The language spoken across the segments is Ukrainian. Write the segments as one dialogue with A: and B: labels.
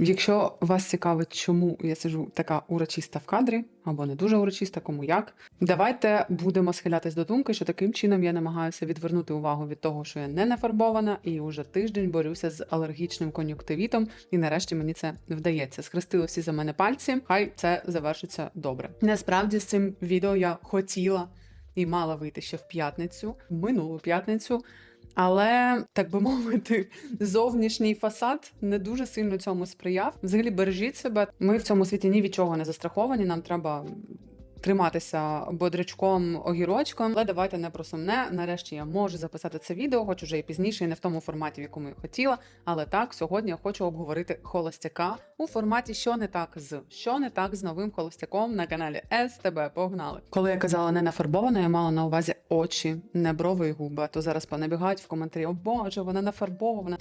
A: Якщо вас цікавить, чому я сижу така урочиста в кадрі, або не дуже урочиста, кому як, давайте будемо схилятись до думки, що таким чином я намагаюся відвернути увагу від того, що я не нафарбована, і уже тиждень борюся з алергічним кон'юктивітом, і нарешті мені це вдається. Схрестили всі за мене пальці. Хай це завершиться добре. Насправді з цим відео я хотіла і мала вийти ще в п'ятницю, в минулу п'ятницю. Але так би мовити, зовнішній фасад не дуже сильно цьому сприяв. Взагалі бережіть себе. Ми в цьому світі ні від чого не застраховані. Нам треба триматися бодрячком, огірочком. Але давайте не про сумне. Нарешті я можу записати це відео, хоч уже і пізніше, і не в тому форматі, в якому я хотіла. Але так, сьогодні я хочу обговорити холостяка у форматі, що не так з що не так з новим холостяком на каналі СТБ. Погнали. Коли я казала не нафарбована, я мала на увазі очі, не брови і губи. То зараз понабігають в коментарі: О Боже, вона нафарбована.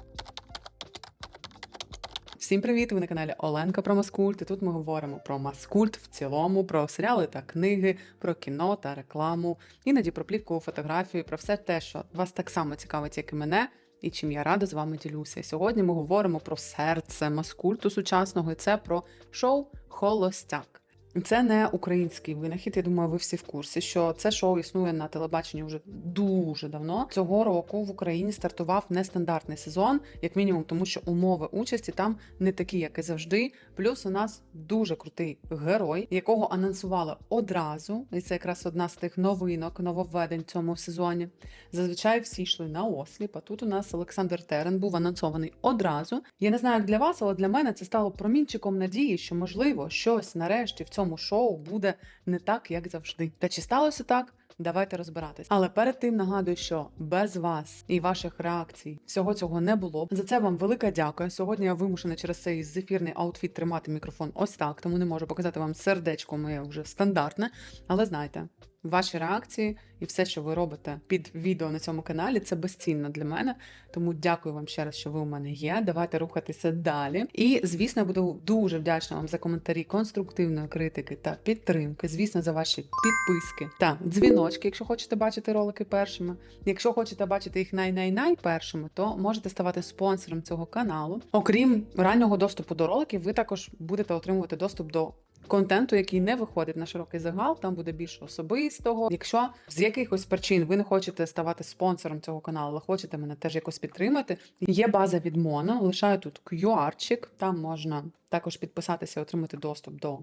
A: Всім привіт! Ви на каналі Оленка про Маскульт. І тут ми говоримо про Маскульт в цілому, про серіали та книги, про кіно та рекламу, іноді про плівку, фотографію, про все те, що вас так само цікавить, як і мене. І чим я рада з вами ділюся. Сьогодні ми говоримо про серце маскульту сучасного, і це про шоу Холостяк. Це не український винахід. Я думаю, ви всі в курсі, що це шоу існує на телебаченні вже дуже давно. Цього року в Україні стартував нестандартний сезон, як мінімум, тому що умови участі там не такі, як і завжди. Плюс у нас дуже крутий герой, якого анонсували одразу, і це якраз одна з тих новинок, нововведень в цьому сезоні. Зазвичай всі йшли на осліп. А тут у нас Олександр Терен був анонсований одразу. Я не знаю, як для вас, але для мене це стало промінчиком надії, що можливо щось нарешті в цьому шоу буде не так, як завжди. Та чи сталося так? Давайте розбиратись. Але перед тим нагадую, що без вас і ваших реакцій всього цього не було. За це вам велика дяка. Сьогодні я вимушена через цей зефірний аутфіт тримати мікрофон ось так, тому не можу показати вам сердечко моє вже стандартне. Але знайте, ваші реакції і все, що ви робите під відео на цьому каналі, це безцінно для мене. Тому дякую вам ще раз, що ви у мене є. Давайте рухатися далі. І звісно, я буду дуже вдячна вам за коментарі конструктивної критики та підтримки. Звісно, за ваші підписки та дзвіночки, якщо хочете бачити ролики першими. Якщо хочете бачити їх най-най-най першими, то можете ставати спонсором цього каналу. Окрім раннього доступу до роликів, ви також будете отримувати доступ до контенту, який не виходить на широкий загал, там буде більше особистого. Якщо якихось причин ви не хочете ставати спонсором цього каналу, але хочете мене теж якось підтримати, є база від Моно, лишаю тут QR-чик, там можна також підписатися і отримати доступ до.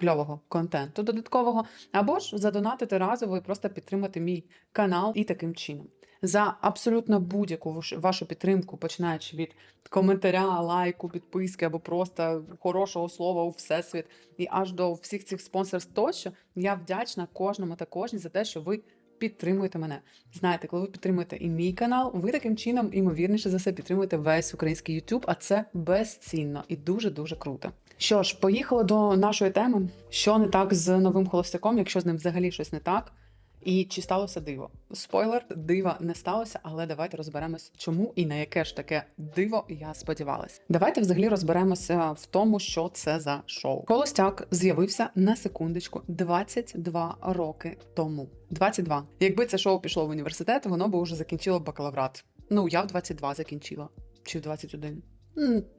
A: Кльового контенту додаткового, або ж задонатити разово і просто підтримати мій канал і таким чином. За абсолютно будь-яку вашу підтримку, починаючи від коментаря, лайку, підписки або просто хорошого слова у всесвіт, і аж до всіх цих спонсорств тощо, я вдячна кожному та кожній за те, що ви підтримуєте мене. Знаєте, коли ви підтримуєте і мій канал, ви таким чином, імовірніше за все, підтримуєте весь український YouTube, а це безцінно і дуже дуже круто. Що ж, поїхали до нашої теми. Що не так з новим холостяком, якщо з ним взагалі щось не так? І чи сталося диво? Спойлер, дива не сталося, але давайте розберемось, чому і на яке ж таке диво я сподівалась. Давайте взагалі розберемося в тому, що це за шоу. Холостяк з'явився на секундочку 22 роки тому. 22. Якби це шоу пішло в університет, воно би вже закінчило бакалаврат. Ну я в 22 закінчила чи в 21.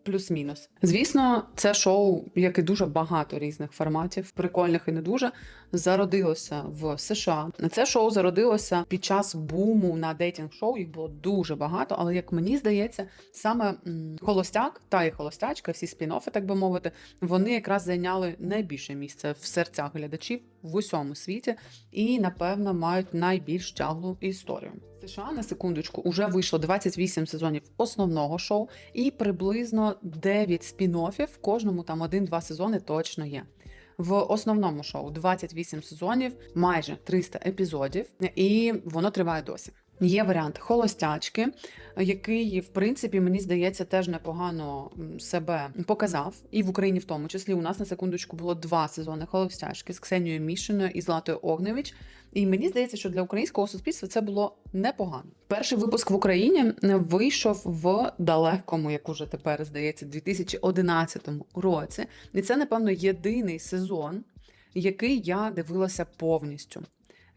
A: Плюс-мінус. Звісно, це шоу, як і дуже багато різних форматів, прикольних і не дуже, зародилося в США. Це шоу зародилося під час буму на дейтинг-шоу. Їх було дуже багато, але як мені здається, саме холостяк та і холостячка, всі спін-оффи, так би мовити, вони якраз зайняли найбільше місце в серцях глядачів в усьому світі і, напевно, мають найбільш тяглу історію. США на секундочку уже вийшло 28 сезонів основного шоу, і приблизно 9 спін-оффів, в кожному там один-два сезони точно є. В основному шоу 28 сезонів, майже 300 епізодів, і воно триває досі. Є варіант холостячки, який, в принципі, мені здається, теж непогано себе показав. І в Україні, в тому числі, у нас на секундочку було два сезони холостячки з Ксенією Мішиною і Златою Огневич. І мені здається, що для українського суспільства це було непогано. Перший випуск в Україні вийшов в далекому, як уже тепер здається, 2011 році. І це, напевно, єдиний сезон, який я дивилася повністю.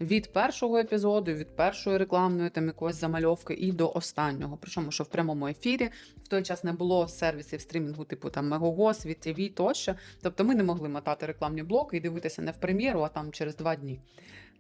A: від першого епізоду, від першої рекламної там якоїсь замальовки і до останнього. Причому, що в прямому ефірі в той час не було сервісів стрімінгу, типу там Мегого, Світ ТВ тощо. Тобто ми не могли мотати рекламні блоки і дивитися не в прем'єру, а там через два дні.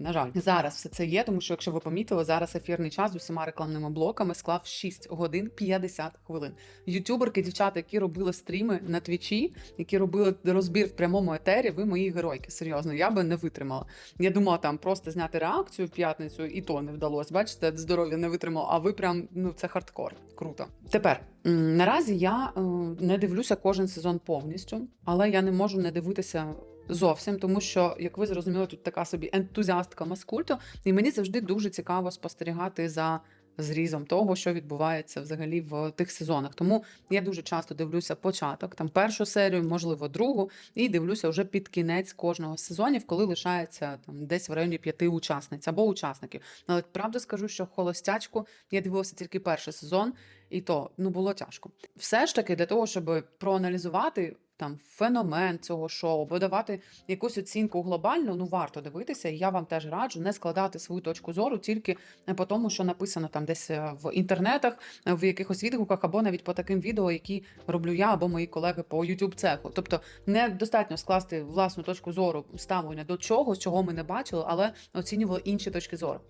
A: На жаль, зараз все це є, тому що, якщо ви помітили, зараз ефірний час з усіма рекламними блоками склав 6 годин 50 хвилин. Ютуберки, дівчата, які робили стріми на твічі, які робили розбір в прямому етері, ви мої геройки. Серйозно, я би не витримала. Я думала, там просто зняти реакцію в п'ятницю, і то не вдалося. Бачите, здоров'я не витримало, а ви прям ну це хардкор. Круто. Тепер наразі я е, не дивлюся кожен сезон повністю, але я не можу не дивитися. Зовсім, тому що, як ви зрозуміли, тут така собі ентузіастка маскульту, і мені завжди дуже цікаво спостерігати за зрізом того, що відбувається взагалі в тих сезонах. Тому я дуже часто дивлюся початок, там першу серію, можливо, другу, і дивлюся вже під кінець кожного сезонів, коли лишається там десь в районі п'яти учасниць або учасників. Але правду скажу, що холостячку я дивилася тільки перший сезон, і то ну було тяжко. Все ж таки, для того, щоб проаналізувати. Там феномен цього шоу, або давати якусь оцінку глобальну, ну варто дивитися. І я вам теж раджу не складати свою точку зору тільки по тому, що написано там десь е, в інтернетах, е, в якихось відгуках, або навіть по таким відео, які роблю я або мої колеги по youtube цеху. Тобто недостатньо скласти власну точку зору ставлення до чогось, чого ми не бачили, але оцінювали інші точки зору.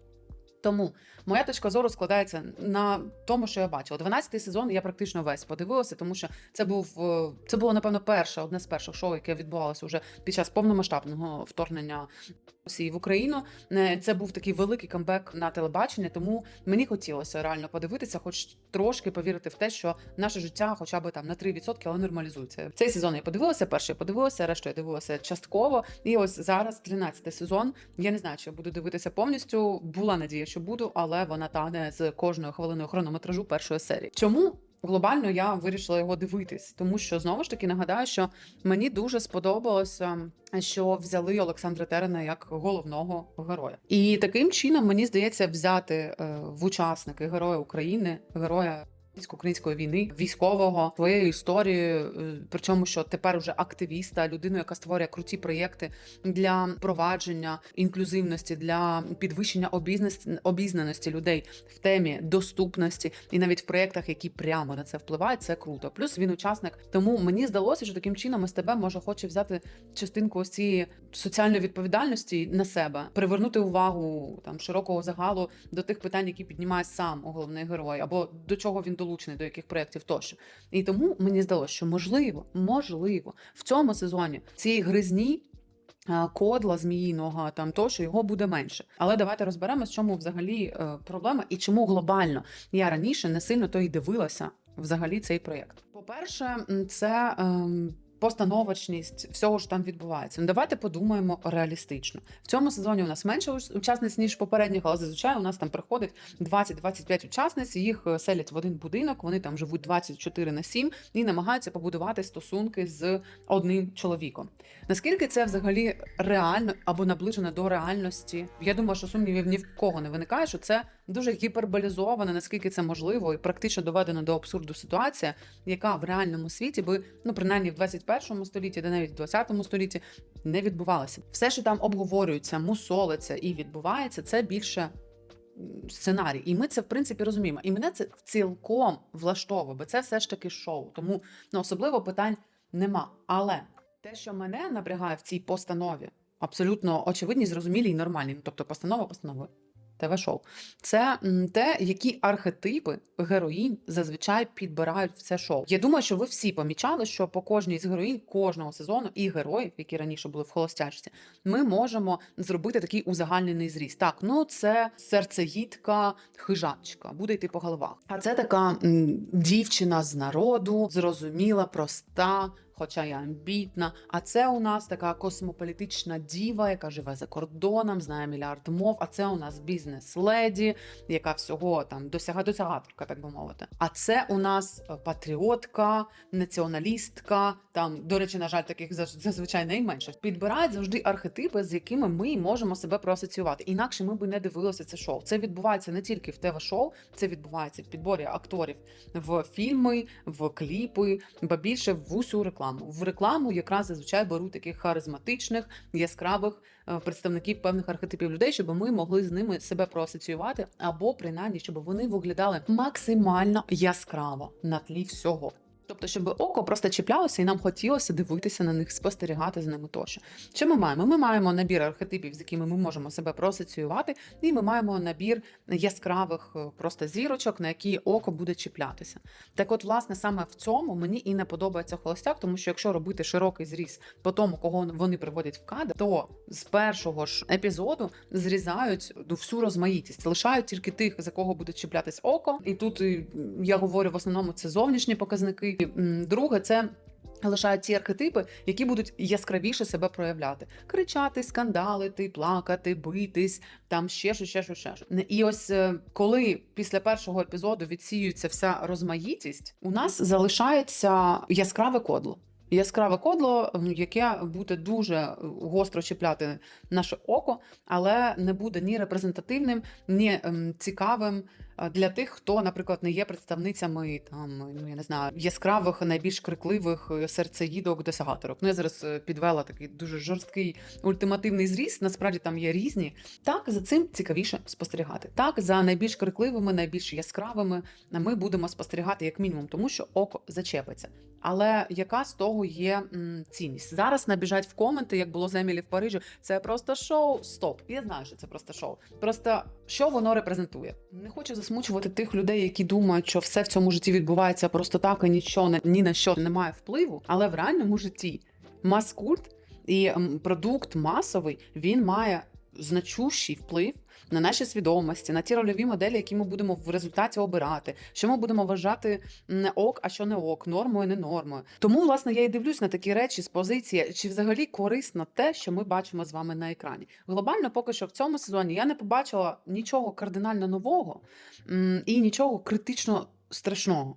A: Тому моя точка зору складається на тому, що я бачила. 12-й сезон я практично весь подивилася, тому що це був е, це було напевно перше, одне з перших шоу, яке відбувалося вже під час повномасштабного вторгнення Росії в Україну. Е, Це був такий великий камбек на телебачення, тому мені хотілося реально подивитися, хоч трошки повірити в те, що наше життя, хоча б там на 3%, але нормалізується. Цей сезон я подивилася, перший я подивилася, решту я дивилася частково. І ось зараз 13-й сезон. Я не знаю, чи я буду дивитися повністю. Була надія, що буду, але вона тане з кожною хвилиною хронометражу першої серії. Чому? Глобально я вирішила його дивитись, тому що знову ж таки нагадаю, що мені дуже сподобалося, що взяли Олександра Терена як головного героя, і таким чином мені здається взяти е, в учасники героя України, героя української війни, військового своєю історією, е, причому що тепер вже активіста, людину, яка створює круті проєкти для провадження інклюзивності, для підвищення обізнаності, людей в темі доступності, і навіть в проєктах, які прямо на це впливають, це круто. Плюс він учасник. Тому мені здалося, що таким чином СТБ може хоче взяти частинку ось цієї соціальної відповідальності на себе, привернути увагу там широкого загалу до тих питань, які піднімає сам головний герой, або до чого він долучений, до яких проєктів тощо. І тому мені здалося, що можливо, можливо, в цьому сезоні цієї гризні. Кодла зміїного там то, що його буде менше. Але давайте розберемося, в чому взагалі е, проблема і чому глобально я раніше не сильно то й дивилася взагалі цей проєкт. По-перше, це ем, постановочність всього що там відбувається. Ну давайте подумаємо реалістично. В цьому сезоні у нас менше учасниць ніж попередніх, але зазвичай у нас там приходить 20-25 учасниць. Їх е, селять в один будинок. Вони там живуть 24 на 7 і намагаються побудувати стосунки з одним чоловіком. Наскільки це взагалі реально або наближено до реальності? Я думаю, що сумнівів ні в кого не виникає, що це дуже гіперболізована, наскільки це можливо, і практично доведено до абсурду ситуація, яка в реальному світі би, ну принаймні в 21 столітті, де навіть в 20 столітті не відбувалося. Все, що там обговорюється, мусолиться і відбувається, це більше. Сценарій, і ми це в принципі розуміємо. І мене це цілком влаштовує, бо це все ж таки шоу. Тому ну, особливо питань нема. Але те, що мене напрягає в цій постанові, абсолютно очевидні, зрозумілі і нормальні. Ну, тобто, постанова постанови. ТВ-шоу. Це те, які архетипи героїнь зазвичай підбирають в це шоу. Я думаю, що ви всі помічали, що по кожній з героїнь кожного сезону і героїв, які раніше були в холостячці, ми можемо зробити такий узагальнений зріз. Так, ну це серцеїдка, хижачка, буде йти по головах. А це така м, дівчина з народу, зрозуміла, проста. Хоча й амбітна, а це у нас така космополітична діва, яка живе за кордоном, знає мільярд мов. А це у нас бізнес-леді, яка всього там досяга досягаторка, так би мовити. А це у нас е, патріотка, націоналістка. Там, до речі, на жаль, таких зазвичай найменше. Підбирають завжди архетипи, з якими ми можемо себе проасоціювати. Інакше ми би не дивилися це шоу. Це відбувається не тільки в ТВ-шоу, це відбувається в підборі акторів в фільми, в кліпи, ба більше в усю рекламу. Рекламу. В рекламу якраз зазвичай беруть таких харизматичних, яскравих е, представників певних архетипів людей, щоб ми могли з ними себе проасоціювати, або принаймні, щоб вони виглядали максимально яскраво на тлі всього. Тобто, щоб око просто чіплялося і нам хотілося дивитися на них, спостерігати за ними тощо. Що ми маємо? Ми маємо набір архетипів, з якими ми можемо себе проасоціювати, і ми маємо набір яскравих е, просто зірочок, на які око буде чіплятися. Так, от, власне, саме в цьому мені і не подобається холостяк, тому що якщо робити широкий зріз по тому, кого вони приводять в кадр, то з першого ж епізоду зрізають всю розмаїтість, лишають тільки тих, за кого буде чіплятись око. І тут я говорю в основному це зовнішні показники. І, Друге, це. Лишають ті архетипи, які будуть яскравіше себе проявляти: кричати, скандалити, плакати, битись, там ще що, ще що, ще що. І ось е, коли після першого епізоду відсіюється вся розмаїтість, у нас залишається яскраве кодло. Яскраве кодло, яке буде дуже е, гостро чіпляти наше око, але не буде ні репрезентативним, ні ем, цікавим е, для тих, хто, наприклад, не є представницями там, ну я не знаю, яскравих, найбільш крикливих е, серцеїдок досягаторок. Ну я зараз підвела такий дуже жорсткий ультимативний зріз. Насправді там є різні. Так за цим цікавіше спостерігати. Так за найбільш крикливими, найбільш яскравими ми будемо спостерігати як мінімум, тому що око зачепиться. Але яка з того є м, цінність? Зараз набіжать в коменти, як було з Емілі в Парижі. Це просто шоу. Стоп. Я знаю, що це просто шоу. Просто що воно репрезентує? Не хочу засмучувати тих людей, які думають, що все в цьому житті відбувається просто так, і нічого ні на що не має впливу. Але в реальному житті маскульт і продукт масовий він має значущий вплив на наші свідомості, на ті рольові моделі, які ми будемо в результаті обирати, що ми будемо вважати не ок, а що не ок, нормою, не нормою. Тому, власне, я і дивлюсь на такі речі з позиції, чи взагалі корисно те, що ми бачимо з вами на екрані. Глобально, поки що в цьому сезоні я не побачила нічого кардинально нового і нічого критично страшного.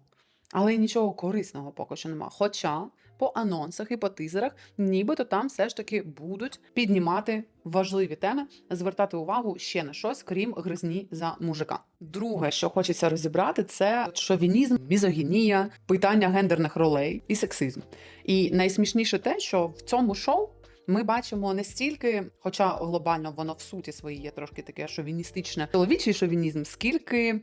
A: Але й нічого корисного поки що нема. Хоча по анонсах і по тизерах, нібито там все ж таки будуть піднімати важливі теми, звертати увагу ще на щось, крім гризні за мужика. Друге, що хочеться розібрати, це шовінізм, мізогінія, питання гендерних ролей і сексизм. І найсмішніше те, що в цьому шоу. Ми бачимо не стільки, хоча глобально воно в суті своїй є трошки таке шовіністичне чоловічий шовінізм, скільки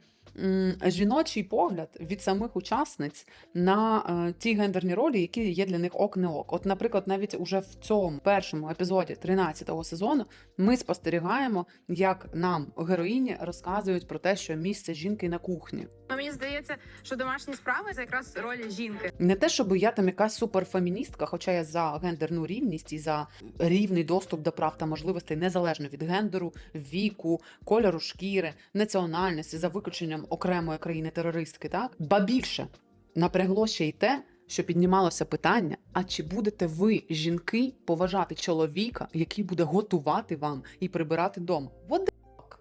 A: жіночий погляд від самих учасниць на е, ті гендерні ролі, які є для них ок не ок. От, наприклад, навіть уже в цьому першому епізоді 13-го сезону ми спостерігаємо, як нам героїні розказують про те, що місце жінки на кухні.
B: Мені здається, що домашні справи це якраз роль жінки.
A: Не те, щоб я там якась суперфеміністка, хоча я за гендерну рівність і за рівний доступ до прав та можливостей незалежно від гендеру, віку, кольору шкіри, національності, за виключенням окремої країни-терористки, так ба більше напрягло ще й те, що піднімалося питання: а чи будете ви, жінки, поважати чоловіка, який буде готувати вам і прибирати вдома? What the fuck?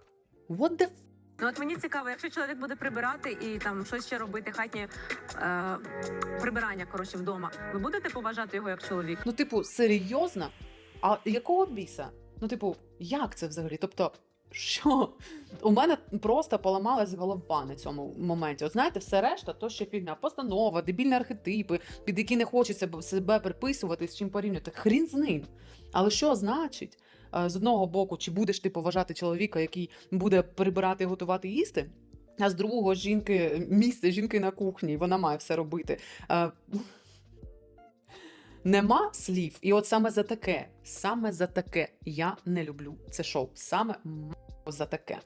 A: What the
B: Ну от мені цікаво, якщо чоловік буде прибирати і там щось ще робити, хатнє е, прибирання коротше вдома. Ви будете поважати його як чоловік?
A: Ну, типу, серйозно? А якого біса? Ну, типу, як це взагалі? Тобто, що? У мене просто поламалась голова на цьому моменті. От знаєте, все решта, то ще фігня, постанова, дебільні архетипи, під які не хочеться себе приписувати, з чим порівнювати. Хрін з ним. Але що значить? е, З одного боку, чи будеш ти поважати чоловіка, який буде прибирати готувати їсти? А з другого жінки місце жінки на кухні, вона має все робити. Нема слів. І от саме за таке, саме за таке я не люблю це шоу. Саме за таке.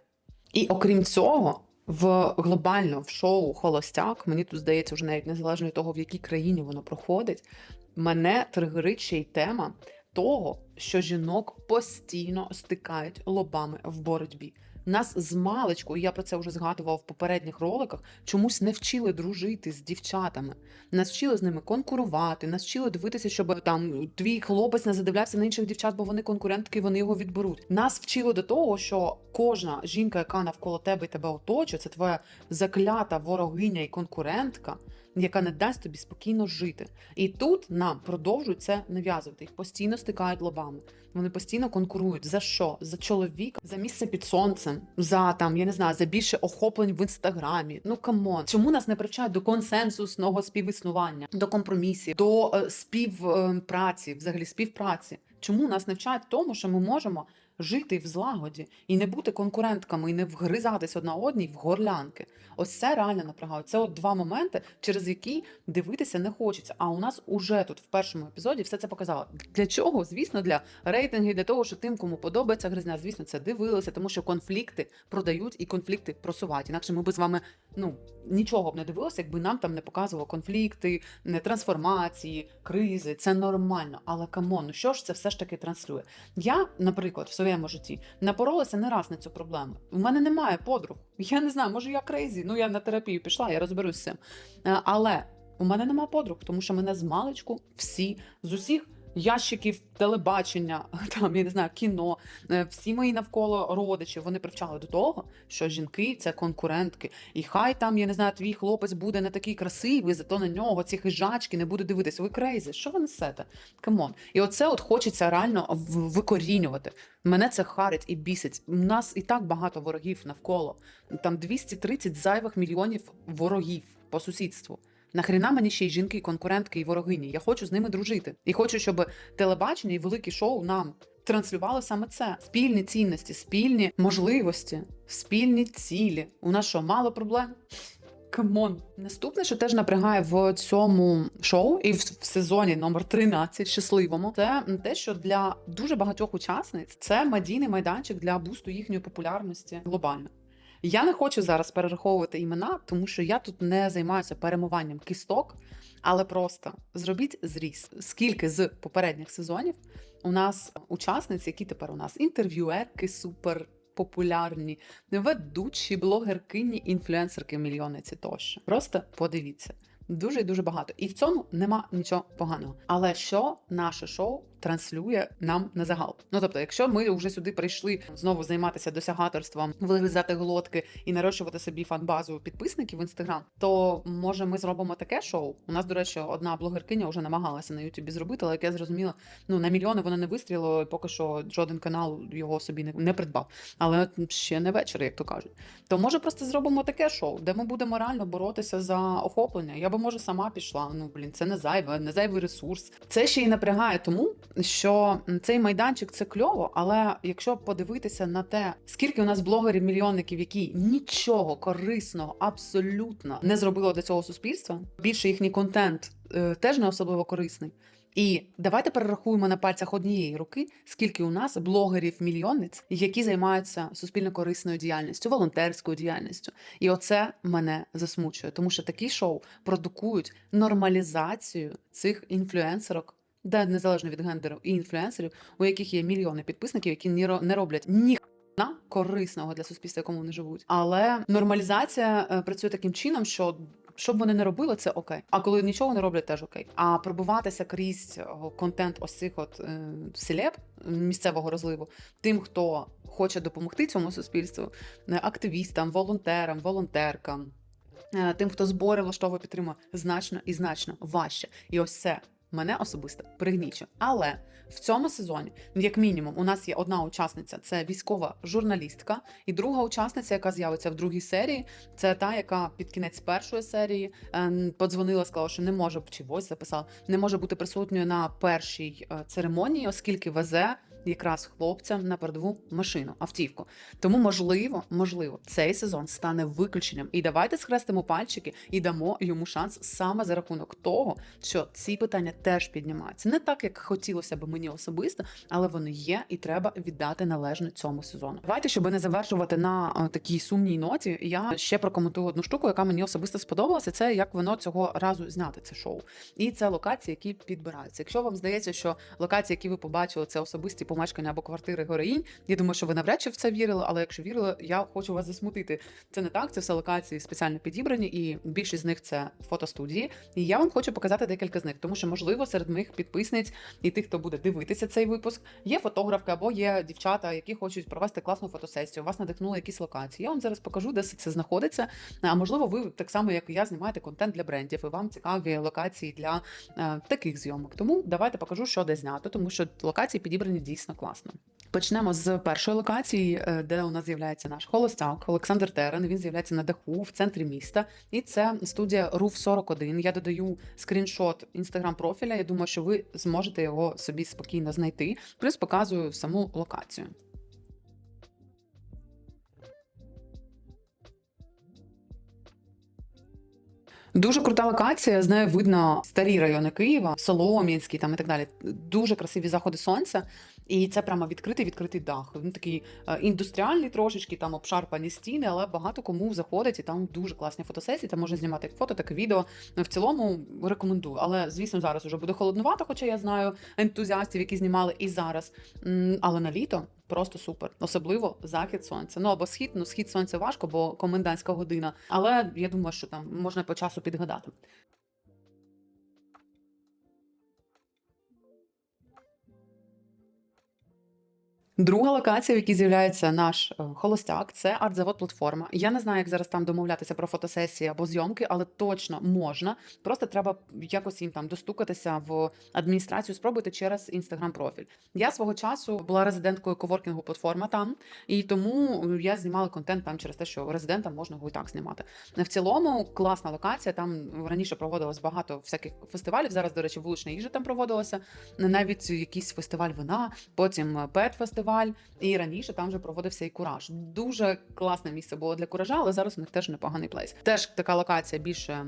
A: І окрім цього, в глобально в шоу Холостяк, мені тут здається, вже навіть незалежно від того, в якій країні воно проходить, мене тригерить ще й тема того, що жінок постійно стикають лобами в боротьбі. Нас з маличку, і я про це вже згадував в попередніх роликах, чомусь не вчили дружити з дівчатами. Нас вчили з ними конкурувати, нас вчили дивитися, щоб там твій хлопець не задивлявся на інших дівчат, бо вони конкурентки, вони його відберуть. Нас вчили до того, що кожна жінка, яка навколо тебе і тебе оточує, це твоя заклята ворогиня і конкурентка. Яка не дасть тобі спокійно жити. І тут нам продовжують це нав'язувати. Їх постійно стикають лобами. Вони постійно конкурують за що? За чоловіка, за місце під сонцем, за там, я не знаю, за більше охоплень в інстаграмі. Ну камон, чому нас не привчають до консенсусного співіснування, до компромісів, до е, співпраці, взагалі співпраці? Чому нас не вчать тому, що ми можемо жити в злагоді і не бути конкурентками, і не вгризатись одна одній в горлянки? Ось це реально напрягає. Це от два моменти, через які дивитися не хочеться. А у нас уже тут в першому епізоді все це показало. Для чого? Звісно, для рейтингів, для того, що тим, кому подобається гризня, звісно, це дивилися, тому що конфлікти продають і конфлікти просувають. Інакше ми б з вами ну нічого б не дивилися, якби нам там не показувало конфлікти, не трансформації, кризи. Це нормально. Але камон, ну що ж це все ж таки транслює? Я, наприклад, в своєму житті напоролася не раз на цю проблему. У мене немає подруг. Я не знаю, може я крейзі. Ну я на терапію пішла, я розберусь з цим. Е, Але у мене нема подруг, тому що мене з маличку всі з усіх. Ящиків телебачення, там я не знаю, кіно, е, всі мої навколо родичі вони привчали до того, що жінки це конкурентки, і хай там я не знаю, твій хлопець буде не такий красивий, зато на нього ці хижачки не буде дивитись. Ви крейзі, що ви несете? Камон, і оце от хочеться реально викорінювати. Мене це харить і бісить. У нас і так багато ворогів навколо. Там 230 зайвих мільйонів ворогів по сусідству. Нахріна мені ще й жінки, конкурентки і ворогині. Я хочу з ними дружити. І хочу, щоб телебачення і великі шоу нам транслювали саме це: спільні цінності, спільні можливості, спільні цілі. У нас що, мало проблем? Камон. Наступне, що теж напрягає в цьому шоу і в сезоні номер 13 щасливому, це те, що для дуже багатьох учасниць це медійний майданчик для бусту їхньої популярності глобально. Я не хочу зараз перераховувати імена, тому що я тут не займаюся перемиванням кісток, але просто зробіть зріз. Скільки з попередніх сезонів у нас учасниць, які тепер у нас інтерв'юерки супер популярні, ведучі, блогеркині, інфлюенсерки, мільйониці тощо. Просто подивіться. Дуже і дуже багато. І в цьому нема нічого поганого. Але що наше шоу транслює нам на загал? Ну тобто, якщо ми вже сюди прийшли знову займатися досягаторством, вилизати глотки і нарощувати собі фан-базу підписників в інстаграм, то може ми зробимо таке шоу. У нас, до речі, одна блогеркиня вже намагалася на Ютубі зробити, але як я зрозуміла, ну на мільйони воно не вистрілило, і поки що жоден канал його собі не, не придбав. Але ще не вечір, як то кажуть. То може просто зробимо таке шоу, де ми будемо реально боротися за охоплення. Я би може сама пішла. Ну блін, це не зайве, не зайвий ресурс. Це ще й напрягає тому, що цей майданчик це кльово, але якщо подивитися на те, скільки у нас блогерів, мільйонників, які нічого корисного абсолютно не зробили для цього суспільства, більше їхній контент е, теж не особливо корисний. І давайте перерахуємо на пальцях однієї руки, скільки у нас блогерів-мільйонниць, які займаються суспільно корисною діяльністю, волонтерською діяльністю. І оце мене засмучує, тому що такі шоу продукують нормалізацію цих інфлюенсерок. Де незалежно від гендеру і інфлюенсерів, у яких є мільйони підписників, які не роблять ні на корисного для суспільства, якому вони живуть. Але нормалізація е, працює таким чином, що що б вони не робили, це окей. А коли нічого не роблять, теж окей. А пробиватися крізь контент ось цих от е, селеб місцевого розливу, тим, хто хоче допомогти цьому суспільству, е, активістам, волонтерам, волонтеркам. е, Тим, хто збори влаштовує підтримує, значно і значно важче. І ось це мене особисто пригнічує. Але в цьому сезоні, як мінімум, у нас є одна учасниця це військова журналістка, і друга учасниця, яка з'явиться в другій серії, це та, яка під кінець першої серії е, подзвонила, сказала, що не може чи ось записала, не може бути присутньою на першій е, церемонії, оскільки везе. Якраз хлопцям на передову машину, автівку. Тому, можливо, можливо, цей сезон стане виключенням. І давайте схрестимо пальчики і дамо йому шанс саме за рахунок того, що ці питання теж піднімаються. Не так, як хотілося б мені особисто, але вони є, і треба віддати належне цьому сезону. Давайте, щоб не завершувати на е, такій сумній ноті, я ще прокоментую одну штуку, яка мені особисто сподобалася. Це як воно цього разу зняти це шоу. І це локації, які підбираються. Якщо вам здається, що локації, які ви побачили, це особисті помешкання або квартири героїнь. Я думаю, що ви навряд чи в це вірили, але якщо вірили, я хочу вас засмутити. Це не так, це все локації спеціально підібрані, і більшість з них це фотостудії. І я вам хочу показати декілька з них, тому що, можливо, серед моїх підписниць і тих, хто буде дивитися цей випуск, є фотографки або є дівчата, які хочуть провести класну фотосесію. Вас надихнули якісь локації. Я вам зараз покажу, де це знаходиться. А можливо, ви так само, як і я, знімаєте контент для брендів, і вам цікаві локації для е, таких зйомок. Тому давайте покажу, що де знято, тому що локації підібрані дійсно класно. Почнемо з першої локації, е, де у нас з'являється наш холостяк Олександр Терен. Він з'являється на даху в центрі міста. І це студія Руф 41. Я додаю скріншот інстаграм профіля. Я думаю, що ви зможете його собі спокійно знайти. Плюс показую саму локацію. Дуже крута локація. З нею видно старі райони Києва, Солом'янський там і так далі. Дуже красиві заходи сонця. І це прямо відкритий відкритий дах. Він такий е, індустріальний трошечки, там обшарпані стіни, але багато кому заходить і там дуже класні фотосесії. Там можна знімати як фото, так і відео. В цілому рекомендую. Але звісно, зараз вже буде холоднувато, хоча я знаю ентузіастів, які знімали і зараз. Але на літо просто супер, особливо захід сонця. Ну або схід, ну схід сонця важко, бо комендантська година. Але я думаю, що там можна по часу підгадати. Друга локація, в якій з'являється наш е, холостяк, це артзавод платформа. Я не знаю, як зараз там домовлятися про фотосесії або зйомки, але точно можна. Просто треба якось їм там достукатися в адміністрацію. Спробуйте через інстаграм профіль. Я свого часу була резиденткою коворкінгу платформа там, і тому я знімала контент там через те, що резидентам можна і так знімати. В цілому класна локація. Там раніше проводилось багато всяких фестивалів. Зараз, до речі, вулична їжа там проводилася. Навіть якийсь фестиваль вина, потім пет-фестиваль. І раніше там вже проводився і кураж. Дуже класне місце було для куража, але зараз у них теж непоганий плейс. Теж така локація більше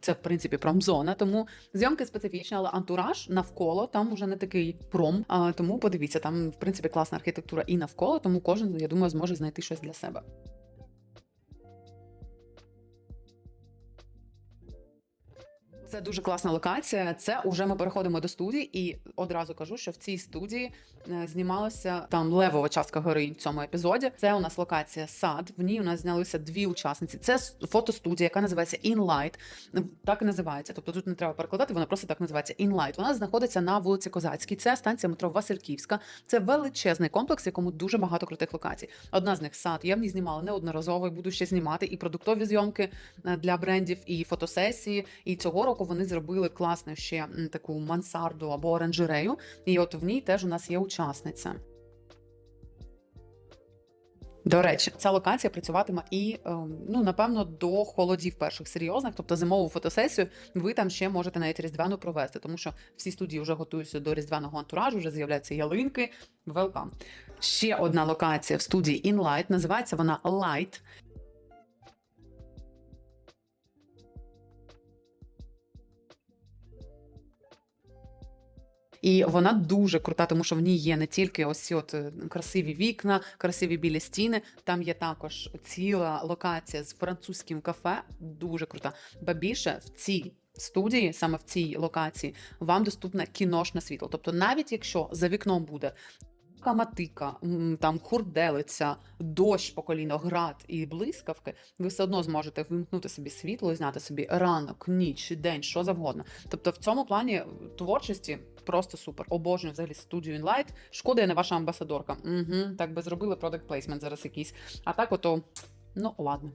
A: це в принципі промзона, тому зйомки специфічні, але антураж навколо там уже не такий пром. А, тому подивіться, там в принципі класна архітектура і навколо, тому кожен, я думаю, зможе знайти щось для себе. Це дуже класна локація. Це вже ми переходимо до студії, і одразу кажу, що в цій студії е, знімалася там левова частка героїнь в цьому епізоді. Це у нас локація сад. В ній у нас знялися дві учасниці. Це фотостудія, яка називається Inlight. Так і називається. Тобто тут не треба перекладати, вона просто так називається Inlight. Вона знаходиться на вулиці Козацькій. Це станція метро Васильківська. Це величезний комплекс, в якому дуже багато крутих локацій. Одна з них сад. Я в ній знімала неодноразово і буду ще знімати і продуктові зйомки е, для брендів, і фотосесії. І цього року вони зробили класну ще таку мансарду або оранжерею. І от в ній теж у нас є учасниця. До речі, ця локація працюватиме і ем, ну напевно до холодів перших серйозних, тобто зимову фотосесію, ви там ще можете навіть різдвяну провести, тому що всі студії вже готуються до різдвяного антуражу, вже з'являються ялинки. Велкам. Ще одна локація в студії InLight, називається вона Light. І вона дуже крута, тому що в ній є не тільки ось от е, красиві вікна, красиві білі стіни. Там є також ціла локація з французьким кафе. Дуже крута. Ба більше в цій студії, саме в цій локації, вам доступне кіношне світло. Тобто, навіть якщо за вікном буде. Каматика, там хурделиця, дощ по коліно, град і блискавки, ви все одно зможете вимкнути собі світло і зняти собі ранок, ніч, день, що завгодно. Тобто в цьому плані творчості просто супер. Обожнюю взагалі студію Inlight. Шкода, я не ваша амбасадорка. Угу, так би зробили product placement зараз якийсь. А так, ото, ну ладно.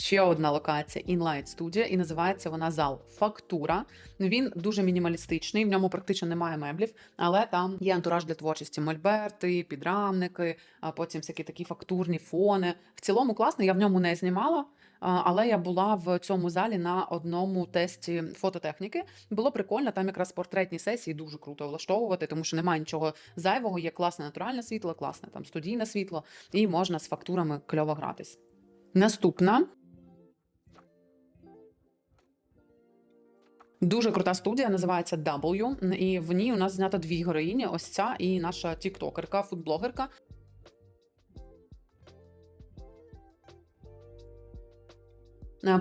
A: Ще одна локація Inlight Studio, і називається вона зал Фактура. Він дуже мінімалістичний, в ньому практично немає меблів, але там є антураж для творчості: мольберти, підрамники, а потім всякі такі фактурні фони. В цілому класно, я в ньому не знімала. Але я була в цьому залі на одному тесті фототехніки. Було прикольно, там якраз портретні сесії дуже круто влаштовувати, тому що немає нічого зайвого, є класне натуральне світло, класне там студійне світло, і можна з фактурами кльово гратись. Наступна Дуже крута студія, називається W, і в ній у нас знято дві героїні: ось ця і наша тіктокерка, фудблогерка.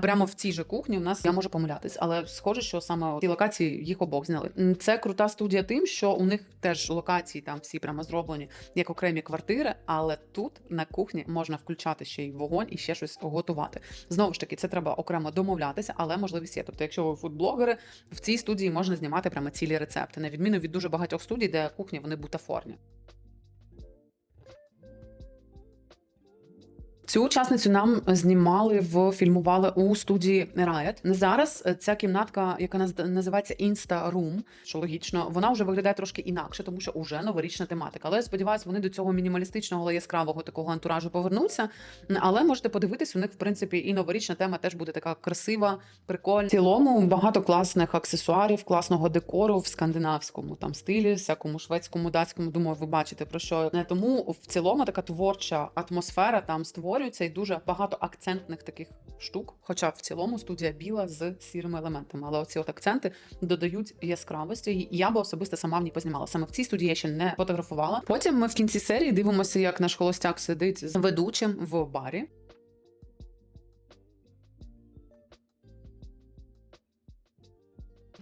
A: Прямо в цій же кухні. У нас я можу помилятись, але схоже, що саме ті локації їх обох зняли. Це крута студія тим, що у них теж локації там всі прямо зроблені як окремі квартири, але тут на кухні можна включати ще й вогонь і ще щось готувати. Знову ж таки, це треба окремо домовлятися, але можливість є. Тобто, якщо ви фудблогери, в цій студії можна знімати прямо цілі рецепти, на відміну від дуже багатьох студій, де кухні вони бутафорні. Цю учасницю нам знімали в фільмували у студії Riot. Зараз е, ця кімнатка, яка наз- називається Insta Room, що логічно, вона вже виглядає трошки інакше, тому що уже новорічна тематика. Але я сподіваюся, вони до цього мінімалістичного, але яскравого такого антуражу повернуться. Але можете подивитись, у них в принципі і новорічна тема теж буде така красива, прикольна. В цілому багато класних аксесуарів, класного декору в скандинавському там стилі, всякому шведському, датському. Думаю, ви бачите про що Е, тому в цілому така творча атмосфера там створюється і дуже багато акцентних таких штук. Хоча в цілому студія біла з сірими елементами. Але оці от акценти додають яскравості. І я би особисто сама в ній познімала. Саме в цій студії я ще не фотографувала. Потім ми в кінці серії дивимося, як наш холостяк сидить з ведучим в барі.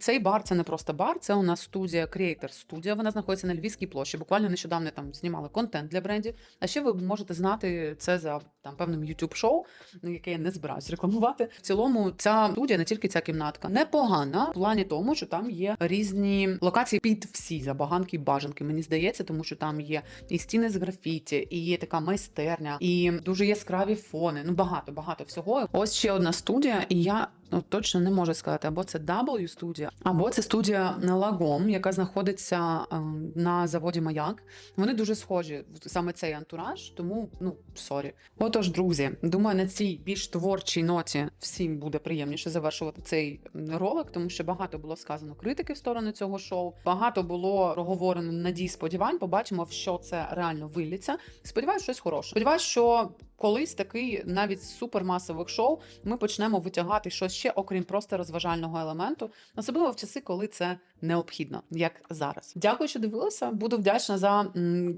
A: Цей бар це не просто бар, це у нас студія Creator студія. Вона знаходиться на Львівській площі. Буквально нещодавно там знімали контент для брендів. А ще ви можете знати це за там певним youtube шоу яке я не збираюсь рекламувати. В цілому ця студія, не тільки ця кімнатка, непогана в плані тому, що там є різні локації під всі забаганки і бажанки. Мені здається, тому що там є і стіни з графіті, і є така майстерня, і дуже яскраві фони. Ну багато багато всього. Ось ще одна студія, і я ну, точно не можу сказати, або це W студія, або це студія Лагом, яка знаходиться е, на заводі Маяк. Вони дуже схожі саме цей антураж, тому ну сорі. Отож, друзі, думаю, на цій більш творчій ноті всім буде приємніше завершувати цей ролик, тому що багато було сказано критики в сторону цього шоу. Багато було проговорено надій сподівань. Побачимо, в що це реально виліться. Сподіваюсь, щось хороше. Сподіваюсь, що колись такий навіть з супермасових шоу ми почнемо витягати щось ще, окрім просто розважального елементу, особливо в часи, коли це необхідно, як зараз. Дякую, що дивилися. Буду вдячна за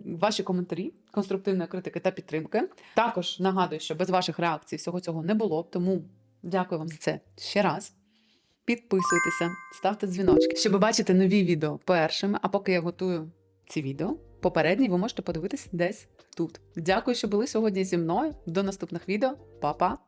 A: ваші коментарі, конструктивної критики та підтримки. Також нагадую, що без ваших реакцій всього цього не було тому дякую вам за це ще раз. Підписуйтеся, ставте дзвіночки, щоб бачити нові відео першими. А поки я готую ці відео, попередні ви можете подивитись десь тут. Дякую, що були сьогодні зі мною. До наступних відео. Па-па!